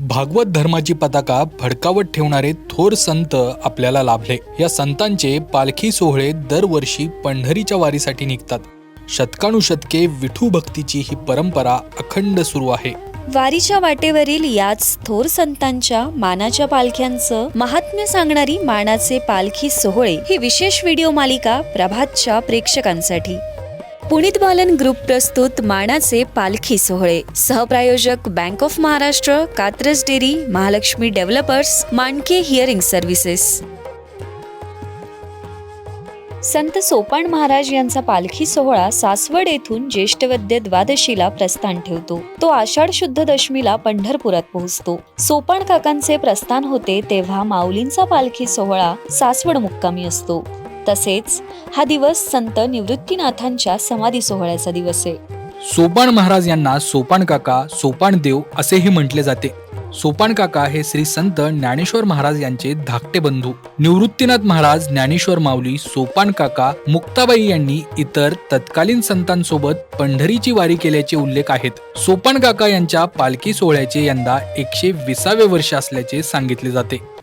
भागवत धर्माची पताका भडकावत ठेवणारे थोर संत आपल्याला लाभले. या संतांचे पालखी सोहळे दरवर्षी पंढरीच्या वारीसाठी निघतात. शतकानुशतके विठू भक्तीची ही परंपरा अखंड सुरू आहे. वारीच्या वाटेवरील याच थोर संतांच्या मानाच्या पालख्यांचं महात्म्य सांगणारी मानाचे पालखी सोहळे ही विशेष व्हिडिओ मालिका प्रभातच्या प्रेक्षकांसाठी. पुनीत बालन ग्रुप प्रस्तुत मानाचे पालखी सोहळे. सहप्रायोजक bank of Maharashtra Katraj dairy Mahalaxmi developers Manake hearing services. Sant Sopan Maharaj यांचा पालखी सोहळा सासवड येथून ज्येष्ठवद्य द्वादशीला प्रस्थान ठेवतो. तो आषाढ शुद्ध दशमीला पंढरपुरात पोहोचतो. सोपान काकांचे प्रस्थान होते तेव्हा माऊलींचा पालखी सोहळा सासवड मुक्कामी असतो. तसेच हा दिवस संत निवृत्तीनाथांच्या समाधी सोहळ्याचा दिवस आहे. सोपान महाराज यांना सोपान काका सोपान देव असेही म्हटले जाते. सोपान काका हे श्री संत ज्ञानेश्वर महाराज यांचे धाकटे बंधू. निवृत्तीनाथ महाराज ज्ञानेश्वर माऊली सोपान काका मुक्ताबाई यांनी इतर तत्कालीन संतांसोबत पंढरीची वारी केल्याचे उल्लेख आहेत. सोपान काका यांच्या पालखी सोहळ्याचे यंदा एकशे विसावे वर्ष असल्याचे सांगितले जाते.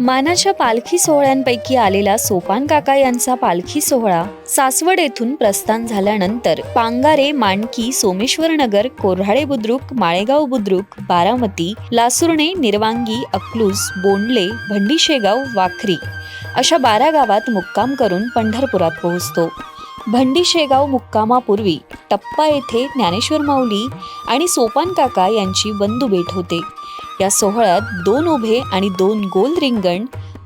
मानाच्या पालखी सोहळ्यांपैकी आलेला सोपान काका यांचा पालखी सोहळा सासवड येथून प्रस्थान झाल्यानंतर पांगारे मांडकी सोमेश्वरनगर कोऱ्हाळे बुद्रुक माळेगाव बुद्रुक बारामती लासुर्णे निर्वांगी अकलूस बोंडले भंडीशेगाव वाखरी अशा बारा गावात मुक्काम करून पंढरपुरात पोहोचतो. भंडीशेगाव मुक्कामापूर्वी टप्पा येथे ज्ञानेश्वर माऊली आणि सोपान काका यांची बंधू भेट होते. या सोहळ्यात दोन उभे आणि दोन गोल रिंगण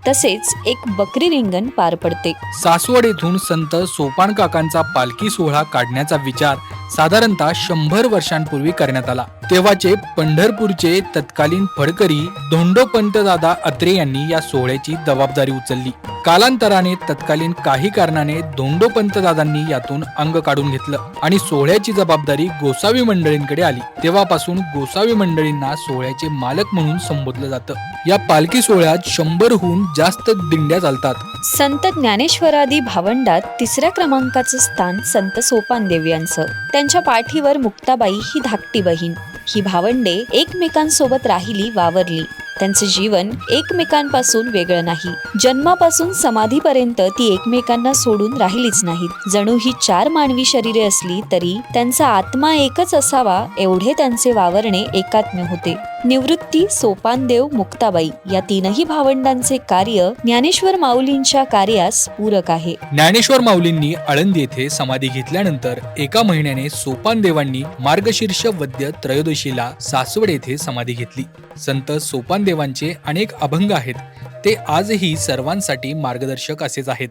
तसेच एक बकरी रिंगण पार पडते. सासवड येथून संत सोपान काकांचा पालखी सोहळा काढण्याचा विचार साधारणतः शंभर वर्षांपूर्वी करण्यात आला. तेव्हाचे पंढरपूरचे तत्कालीन फडकरी धोंडोपंत दादा अत्रे यांनी या सोहळ्याची जबाबदारी उचलली. कालांतराने तत्कालीन काही कारणाने धोंडोपंत दादांनी यातून अंग काढून घेतलं आणि सोहळ्याची जबाबदारी गोसावी मंडळींकडे आली. तेव्हापासून गोसावी मंडळींना सोहळ्याचे मालक म्हणून संबोधलं जातं. या पालखी सोहळ्यात शंभरहून जास्त दिंड्या चालतात. संत ज्ञानेश्वरादी भावंडात तिसऱ्या क्रमांकाचं स्थान संत सोपानदेव यांचं. त्यांच्या पाठीवर मुक्ताबाई ही धाकटी बहीण. ही भावंडे एकमेकांसोबत राहिली वावरली. त्यांचे जीवन एकमेकांपासून वेगळं नाही. जन्मापासून समाधीपर्यंत ती एकमेकांना सोडून राहिलीच नाहीत. जणू ही चार मानवी शरीरे असली तरी त्यांचा आत्मा एकच असावा एवढे त्यांचे वावरणे एकात्म्य होते. निवृत्ती सोपानदेव मुक्ताबाई या तीनही भावंडांचे कार्य ज्ञानेश्वर माऊलींच्या कार्यास पूरक आहे. ज्ञानेश्वर माऊलींनी आळंदी येथे समाधी घेतल्यानंतर एका महिन्याने सोपान देवांनी मार्गशीर्ष वद्य त्रयोदशीला सासवड येथे समाधी घेतली. संत सोपान देवांचे अनेक अभंग आहेत. ते आजही सर्वांसाठी मार्गदर्शक असेच आहेत.